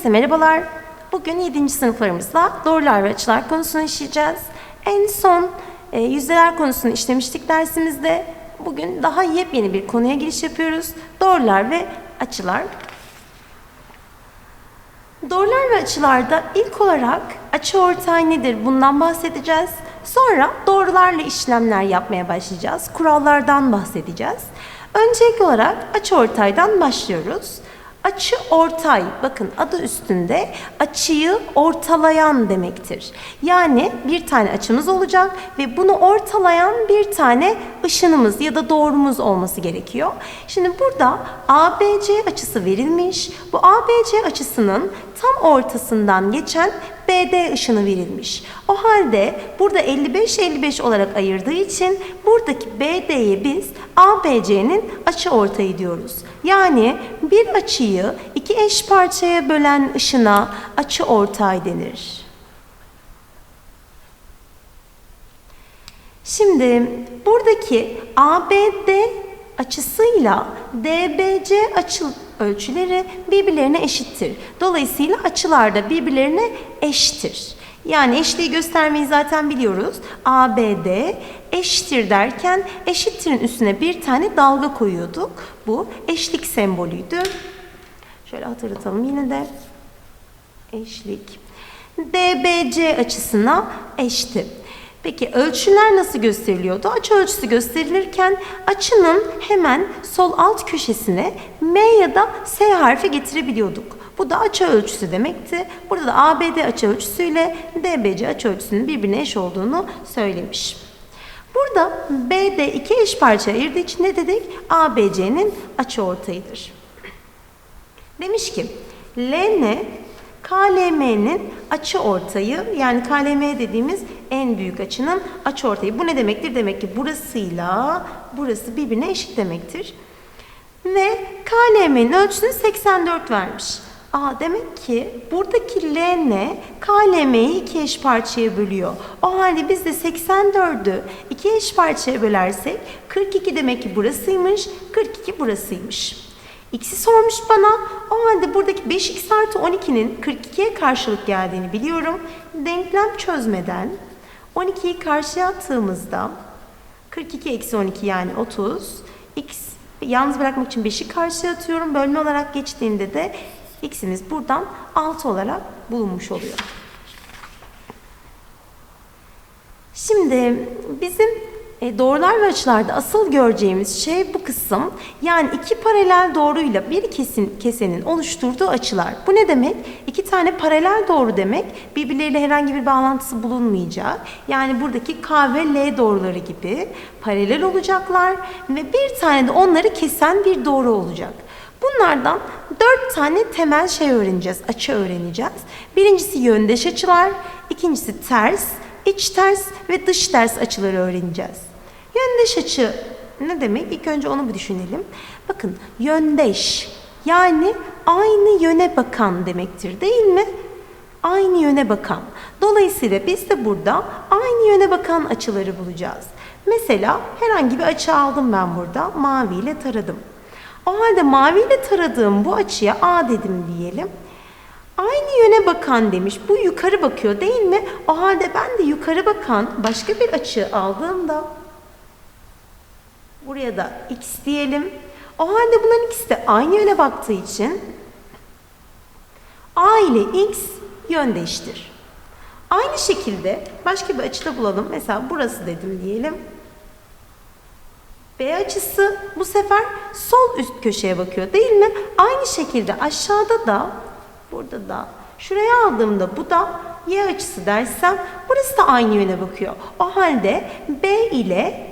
Herkese merhabalar. Bugün 7. sınıflarımızla doğrular ve açılar konusunu işleyeceğiz. En son e, yüzdeler konusunu işlemiştik dersimizde. Bugün daha yepyeni bir konuya giriş yapıyoruz. Doğrular ve açılar. Doğrular ve açılarda ilk olarak açı ortay nedir bundan bahsedeceğiz. Sonra doğrularla işlemler yapmaya başlayacağız. Kurallardan bahsedeceğiz. Öncelikli olarak açı ortaydan başlıyoruz. Açı ortay, bakın adı üstünde açıyı ortalayan demektir. Yani bir tane açımız olacak ve bunu ortalayan bir tane ışınımız ya da doğrumuz olması gerekiyor. Şimdi burada ABC açısı verilmiş. Bu ABC açısının tam ortasından geçen BD ışını verilmiş. O halde burada 55-55 olarak ayırdığı için buradaki BD'ye biz ABC'nin açı ortayı diyoruz. Yani bir açıyı iki eş parçaya bölen ışına açı ortay denir. Şimdi buradaki ABD açısıyla DBC açı ölçüleri birbirlerine eşittir. Dolayısıyla açılar da birbirlerine eşittir. Yani eşliği göstermeyi zaten biliyoruz. ABD eşittir derken eşittirin üstüne bir tane dalga koyuyorduk. Bu eşlik sembolüydü. Şöyle hatırlatalım yine de. Eşlik. DBC açısına eşti. Peki ölçüler nasıl gösteriliyordu? Açı ölçüsü gösterilirken açının hemen sol alt köşesine M ya da S harfi getirebiliyorduk. Bu da açı ölçüsü demekti. Burada da ABD açı ölçüsüyle DBC açı ölçüsünün birbirine eş olduğunu söylemiş. Burada BD iki eş parça ayırdığı için ne dedik? ABC'nin açı ortayıdır. Demiş ki LN KLM'nin açı ortayı yani KLM dediğimiz en büyük açının açı ortayı. Bu ne demektir? Demek ki burasıyla burası birbirine eşit demektir. Ve KLM'nin ölçüsünü 84 vermiş. Aa demek ki buradaki LN KLM'yi iki eş parçaya bölüyor. O halde biz de 84'ü iki eş parçaya bölersek 42 demek ki burasıymış, 42 burasıymış. X'i sormuş bana. O halde buradaki 5x artı 12'nin 42'ye karşılık geldiğini biliyorum. Denklem çözmeden 12'yi karşıya attığımızda 42 eksi 12 yani 30. X yalnız bırakmak için 5'i karşıya atıyorum. Bölme olarak geçtiğinde de x'imiz buradan 6 olarak bulunmuş oluyor. Şimdi bizim e, doğrular ve açılarda asıl göreceğimiz şey bu kısım. Yani iki paralel doğruyla bir kesin kesenin oluşturduğu açılar. Bu ne demek? İki tane paralel doğru demek. Birbirleriyle herhangi bir bağlantısı bulunmayacak. Yani buradaki K ve L doğruları gibi paralel olacaklar ve bir tane de onları kesen bir doğru olacak. Bunlardan dört tane temel şey öğreneceğiz, açı öğreneceğiz. Birincisi yöndeş açılar, ikincisi ters, iç ters ve dış ters açıları öğreneceğiz. Yöndeş açı ne demek? İlk önce onu bir düşünelim. Bakın yöndeş yani aynı yöne bakan demektir değil mi? Aynı yöne bakan. Dolayısıyla biz de burada aynı yöne bakan açıları bulacağız. Mesela herhangi bir açı aldım ben burada. Maviyle taradım. O halde maviyle taradığım bu açıya A dedim diyelim. Aynı yöne bakan demiş. Bu yukarı bakıyor değil mi? O halde ben de yukarı bakan başka bir açı aldığımda buraya da x diyelim. O halde bunların ikisi de aynı yöne baktığı için A ile x yöndeştir. Aynı şekilde başka bir açıda bulalım. Mesela burası dedim diyelim. B açısı bu sefer sol üst köşeye bakıyor değil mi? Aynı şekilde aşağıda da burada da şuraya aldığımda bu da Y açısı dersem burası da aynı yöne bakıyor. O halde B ile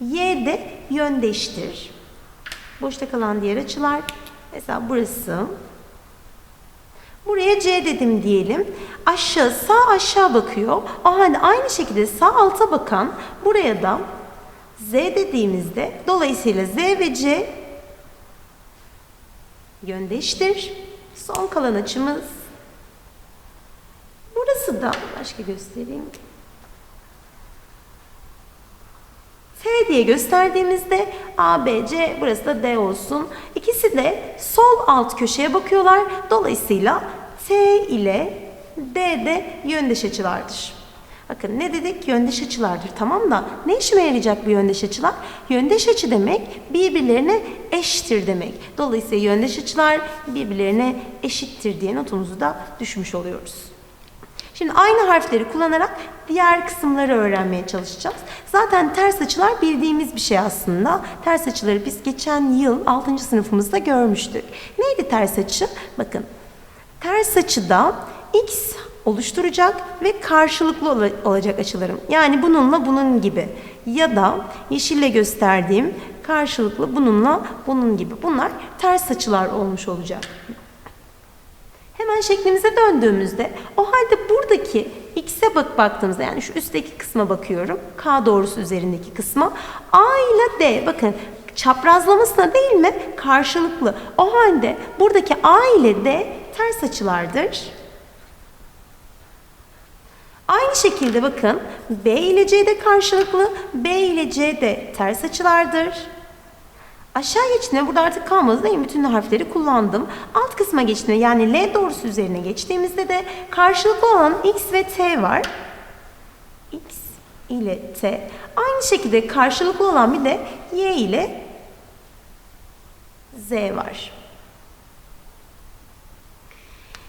Y de yöndeştir. Boşta kalan diğer açılar mesela burası Buraya C dedim diyelim. Aşağı sağ aşağı bakıyor. O halde aynı şekilde sağ alta bakan buraya da Z dediğimizde dolayısıyla Z ve C yöndeştir. Son kalan açımız burası da başka göstereyim. T diye gösterdiğimizde A, B, C burası da D olsun. İkisi de sol alt köşeye bakıyorlar. Dolayısıyla T ile D de yöndeş açılardır. Bakın ne dedik? Yöndeş açılardır. Tamam da ne işime yarayacak bu yöndeş açılar? Yöndeş açı demek birbirlerine eşittir demek. Dolayısıyla yöndeş açılar birbirlerine eşittir diye notumuzu da düşmüş oluyoruz. Şimdi aynı harfleri kullanarak diğer kısımları öğrenmeye çalışacağız. Zaten ters açılar bildiğimiz bir şey aslında. Ters açıları biz geçen yıl 6. sınıfımızda görmüştük. Neydi ters açı? Bakın ters açıda x oluşturacak ve karşılıklı ola- olacak açılarım. Yani bununla bunun gibi ya da yeşille gösterdiğim karşılıklı bununla bunun gibi. Bunlar ters açılar olmuş olacak. Hemen şeklimize döndüğümüzde o halde buradaki x'e bak baktığımızda yani şu üstteki kısma bakıyorum. K doğrusu üzerindeki kısma. A ile D bakın çaprazlamasına değil mi? Karşılıklı. O halde buradaki A ile D ters açılardır. Aynı şekilde bakın B ile C de karşılıklı, B ile C de ters açılardır. Aşağı geçtiğinde burada artık kalmadı değil mi? Bütün harfleri kullandım. Alt kısma geçtiğinde yani L doğrusu üzerine geçtiğimizde de karşılıklı olan X ve T var. X ile T. Aynı şekilde karşılıklı olan bir de Y ile Z var.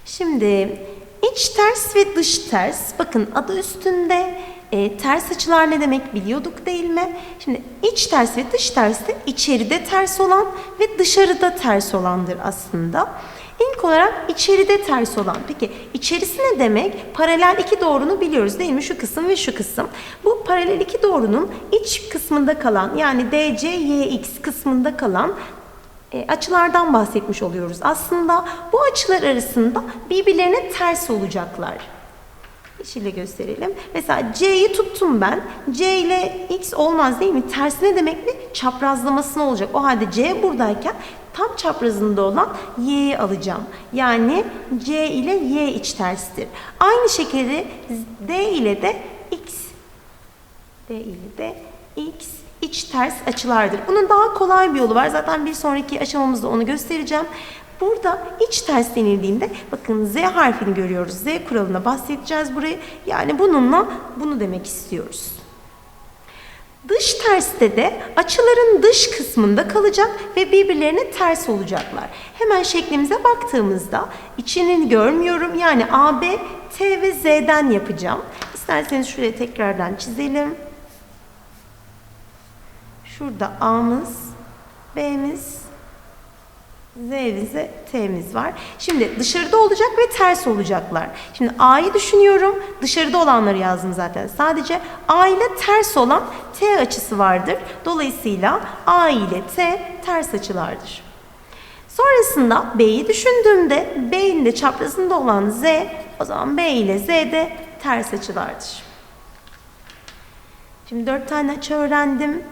Şimdi iç ters ve dış ters. Bakın adı üstünde e, ters açılar ne demek biliyorduk değil mi? Şimdi iç ters ve dış ters de içeride ters olan ve dışarıda ters olandır aslında. İlk olarak içeride ters olan. Peki içerisi ne demek? Paralel iki doğrunu biliyoruz değil mi? Şu kısım ve şu kısım. Bu paralel iki doğrunun iç kısmında kalan yani DC, YX kısmında kalan e, açılardan bahsetmiş oluyoruz. Aslında bu açılar arasında birbirlerine ters olacaklar. Yeşille gösterelim. Mesela C'yi tuttum ben. C ile X olmaz değil mi? Tersi ne demek mi? Çaprazlamasına olacak. O halde C buradayken tam çaprazında olan Y'yi alacağım. Yani C ile Y iç terstir. Aynı şekilde D ile de X D ile de X iç ters açılardır. Bunun daha kolay bir yolu var. Zaten bir sonraki aşamamızda onu göstereceğim. Burada iç ters denildiğinde bakın Z harfini görüyoruz. Z kuralına bahsedeceğiz burayı. Yani bununla bunu demek istiyoruz. Dış terste de açıların dış kısmında kalacak ve birbirlerine ters olacaklar. Hemen şeklimize baktığımızda içini görmüyorum. Yani AB, T ve Z'den yapacağım. İsterseniz şuraya tekrardan çizelim. Şurada A'mız, B'miz, Z'miz ve T'miz var. Şimdi dışarıda olacak ve ters olacaklar. Şimdi A'yı düşünüyorum. Dışarıda olanları yazdım zaten. Sadece A ile ters olan T açısı vardır. Dolayısıyla A ile T ters açılardır. Sonrasında B'yi düşündüğümde B'nin de çaprazında olan Z o zaman B ile Z de ters açılardır. Şimdi dört tane açı öğrendim.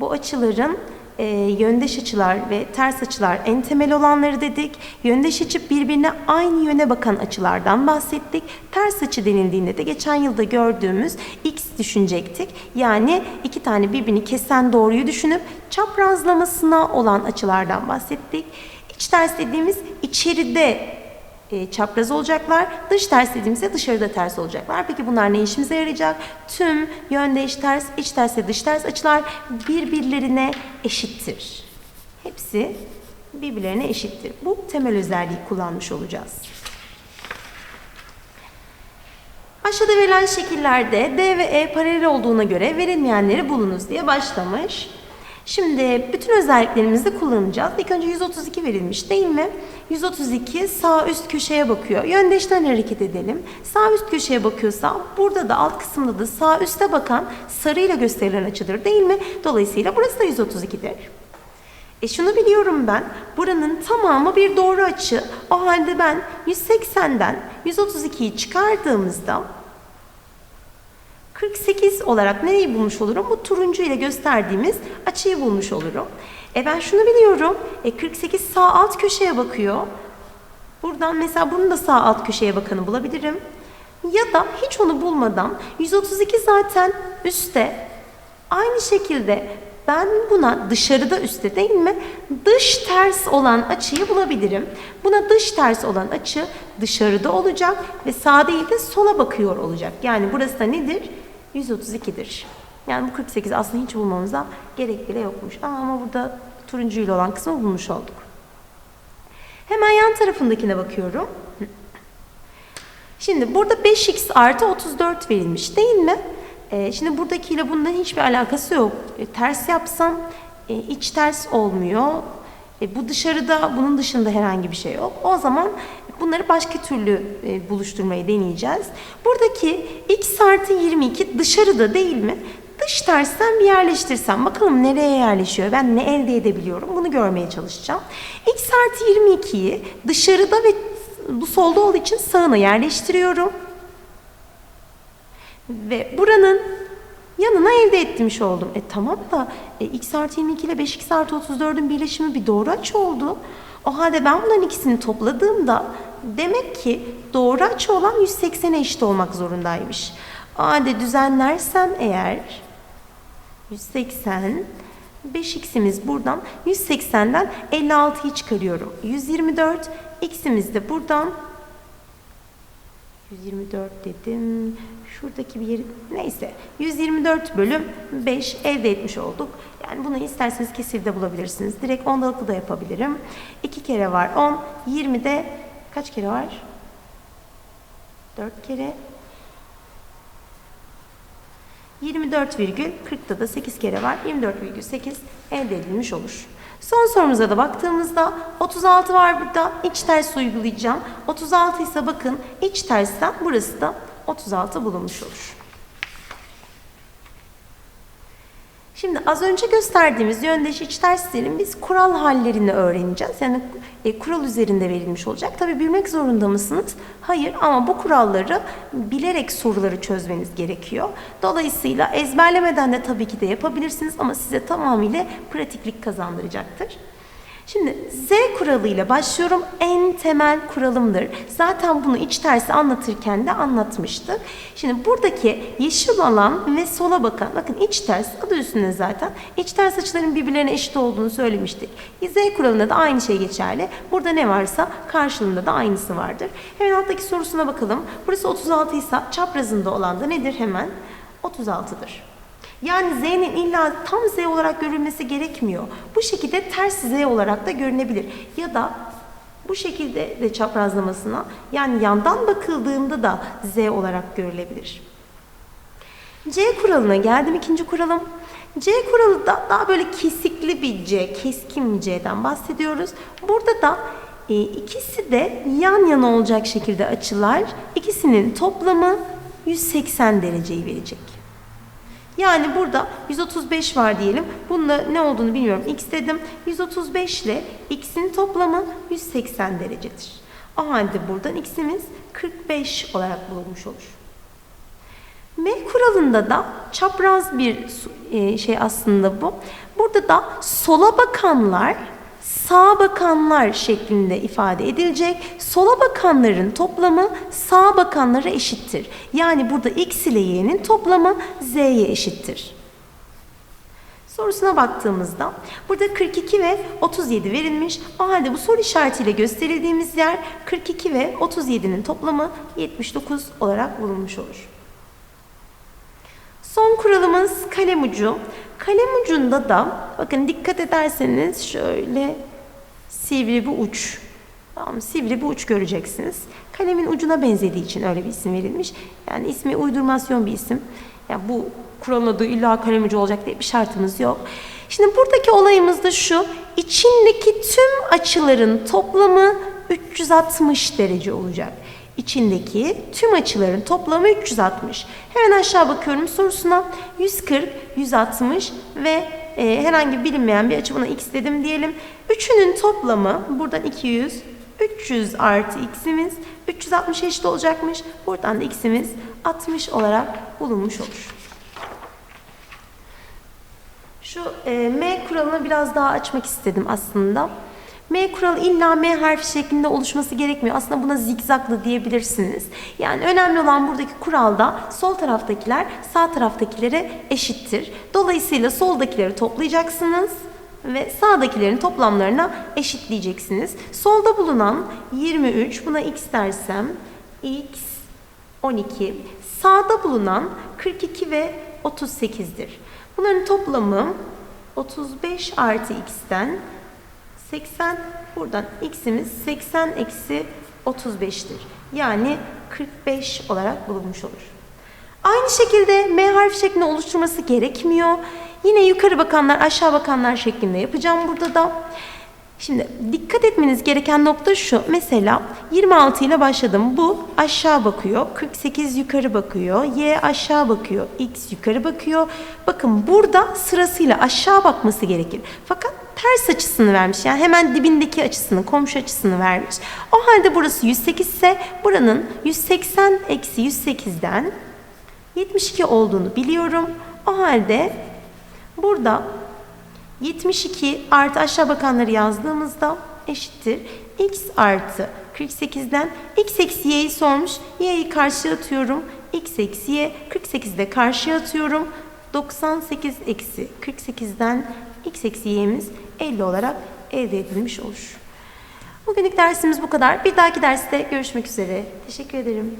Bu açıların e, yöndeş açılar ve ters açılar en temel olanları dedik. Yöndeş açı birbirine aynı yöne bakan açılardan bahsettik. Ters açı denildiğinde de geçen yılda gördüğümüz x düşünecektik. Yani iki tane birbirini kesen doğruyu düşünüp çaprazlamasına olan açılardan bahsettik. İç ters dediğimiz içeride e, çapraz olacaklar. Dış ters dediğimizde dışarıda ters olacaklar. Peki bunlar ne işimize yarayacak? Tüm yöndeş ters, iç ters ve dış ters açılar birbirlerine eşittir. Hepsi birbirlerine eşittir. Bu temel özelliği kullanmış olacağız. Aşağıda verilen şekillerde D ve E paralel olduğuna göre verilmeyenleri bulunuz diye başlamış. Şimdi bütün özelliklerimizi kullanacağız. İlk önce 132 verilmiş değil mi? 132 sağ üst köşeye bakıyor. Yöndeşten hareket edelim. Sağ üst köşeye bakıyorsa burada da alt kısımda da sağ üste bakan sarıyla gösterilen açıdır değil mi? Dolayısıyla burası da 132'dir. E şunu biliyorum ben. Buranın tamamı bir doğru açı. O halde ben 180'den 132'yi çıkardığımızda 48 olarak nereyi bulmuş olurum? Bu turuncu ile gösterdiğimiz açıyı bulmuş olurum. E ben şunu biliyorum. E 48 sağ alt köşeye bakıyor. Buradan mesela bunu da sağ alt köşeye bakanı bulabilirim. Ya da hiç onu bulmadan 132 zaten üstte. Aynı şekilde ben buna dışarıda üstte değil mi dış ters olan açıyı bulabilirim. Buna dış ters olan açı dışarıda olacak ve sağ değil de sola bakıyor olacak. Yani burası da nedir? 132'dir. Yani bu 48 aslında hiç bulmamıza gerek bile yokmuş. Aa, ama burada turuncuyla olan kısmı bulmuş olduk. Hemen yan tarafındakine bakıyorum. Şimdi burada 5x artı 34 verilmiş değil mi? Ee, şimdi buradakiyle bundan hiçbir alakası yok. E, ters yapsam e, iç ters olmuyor. E, bu dışarıda bunun dışında herhangi bir şey yok. O zaman bunları başka türlü e, buluşturmayı deneyeceğiz. Buradaki x artı 22 dışarıda değil mi? Dış tersten bir yerleştirsem bakalım nereye yerleşiyor? Ben ne elde edebiliyorum? Bunu görmeye çalışacağım. x artı 22'yi dışarıda ve bu solda olduğu için sağına yerleştiriyorum. Ve buranın yanına elde etmiş oldum. E tamam da e, x artı 22 ile 5x artı 34'ün birleşimi bir doğru açı oldu. O halde ben bunların ikisini topladığımda demek ki doğru açı olan 180'e eşit olmak zorundaymış. O halde düzenlersem eğer 180 5x'imiz buradan 180'den 56'yı çıkarıyorum. 124 x'imiz de buradan 124 dedim. Şuradaki bir yeri neyse 124 bölüm 5 elde etmiş olduk. Yani bunu isterseniz kesirde bulabilirsiniz. Direkt ondalıklı da yapabilirim. 2 kere var 10. 20'de kaç kere var? 4 kere 24,40'da da 8 kere var. 24,8 elde edilmiş olur. Son sorumuza da baktığımızda 36 var burada. İç ters uygulayacağım. 36 ise bakın iç tersten burası da 36 bulunmuş olur. Şimdi az önce gösterdiğimiz yöndeş iç terslerin biz kural hallerini öğreneceğiz. Yani e, kural üzerinde verilmiş olacak. Tabi bilmek zorunda mısınız? Hayır ama bu kuralları bilerek soruları çözmeniz gerekiyor. Dolayısıyla ezberlemeden de tabii ki de yapabilirsiniz ama size tamamıyla pratiklik kazandıracaktır. Şimdi Z kuralıyla başlıyorum. En temel kuralımdır. Zaten bunu iç tersi anlatırken de anlatmıştık. Şimdi buradaki yeşil alan ve sola bakan, bakın iç ters adı üstünde zaten. İç ters açıların birbirlerine eşit olduğunu söylemiştik. Z kuralında da aynı şey geçerli. Burada ne varsa karşılığında da aynısı vardır. Hemen alttaki sorusuna bakalım. Burası 36 ise çaprazında olan da nedir hemen? 36'dır. Yani Z'nin illa tam Z olarak görülmesi gerekmiyor. Bu şekilde ters Z olarak da görünebilir. Ya da bu şekilde de çaprazlamasına yani yandan bakıldığında da Z olarak görülebilir. C kuralına geldim ikinci kuralım. C kuralı da daha böyle kesikli bir C, keskin bir C'den bahsediyoruz. Burada da e, ikisi de yan yana olacak şekilde açılar. İkisinin toplamı 180 dereceyi verecek. Yani burada 135 var diyelim. Bunda ne olduğunu bilmiyorum. X dedim. 135 ile x'in toplamı 180 derecedir. O halde buradan x'imiz 45 olarak bulunmuş olur. M kuralında da çapraz bir e, şey aslında bu. Burada da sola bakanlar sağa bakanlar şeklinde ifade edilecek. Sola bakanların toplamı sağa bakanlara eşittir. Yani burada x ile y'nin toplamı z'ye eşittir. Sorusuna baktığımızda burada 42 ve 37 verilmiş. O halde bu soru işaretiyle gösterildiğimiz yer 42 ve 37'nin toplamı 79 olarak bulunmuş olur. Son kuralımız kalem ucu. Kalem ucunda da bakın dikkat ederseniz şöyle sivri bir uç. Tamam, sivri bir uç göreceksiniz. Kalemin ucuna benzediği için öyle bir isim verilmiş. Yani ismi uydurmasyon bir isim. Yani bu kuralın adı illa kalem ucu olacak diye bir şartımız yok. Şimdi buradaki olayımız da şu. İçindeki tüm açıların toplamı 360 derece olacak. İçindeki tüm açıların toplamı 360. Hemen aşağı bakıyorum sorusuna. 140, 160 ve e, herhangi bilinmeyen bir açı buna x dedim diyelim. Üçünün toplamı buradan 200, 300 artı x'imiz 360 eşit olacakmış. Buradan da x'imiz 60 olarak bulunmuş olur. Şu e, M kuralını biraz daha açmak istedim aslında. M kuralı illa M harfi şeklinde oluşması gerekmiyor. Aslında buna zigzaglı diyebilirsiniz. Yani önemli olan buradaki kuralda sol taraftakiler sağ taraftakilere eşittir. Dolayısıyla soldakileri toplayacaksınız ve sağdakilerin toplamlarına eşitleyeceksiniz. Solda bulunan 23, buna x dersem x 12, sağda bulunan 42 ve 38'dir. Bunların toplamı 35 artı x'ten 80 buradan x'imiz 80 eksi 35'tir. Yani 45 olarak bulunmuş olur. Aynı şekilde M harfi şeklinde oluşturması gerekmiyor. Yine yukarı bakanlar aşağı bakanlar şeklinde yapacağım burada da. Şimdi dikkat etmeniz gereken nokta şu. Mesela 26 ile başladım. Bu aşağı bakıyor. 48 yukarı bakıyor. Y aşağı bakıyor. X yukarı bakıyor. Bakın burada sırasıyla aşağı bakması gerekir. Fakat ters açısını vermiş. Yani hemen dibindeki açısını, komşu açısını vermiş. O halde burası 108 ise buranın 180 eksi 108'den 72 olduğunu biliyorum. O halde burada 72 artı aşağı bakanları yazdığımızda eşittir. x artı 48'den x eksi y'yi sormuş. y'yi karşıya atıyorum. x eksi y 48'i de karşıya atıyorum. 98 eksi 48'den x eksi y'miz 50 olarak elde edilmiş olur. Bugünlük dersimiz bu kadar. Bir dahaki derste görüşmek üzere. Teşekkür ederim.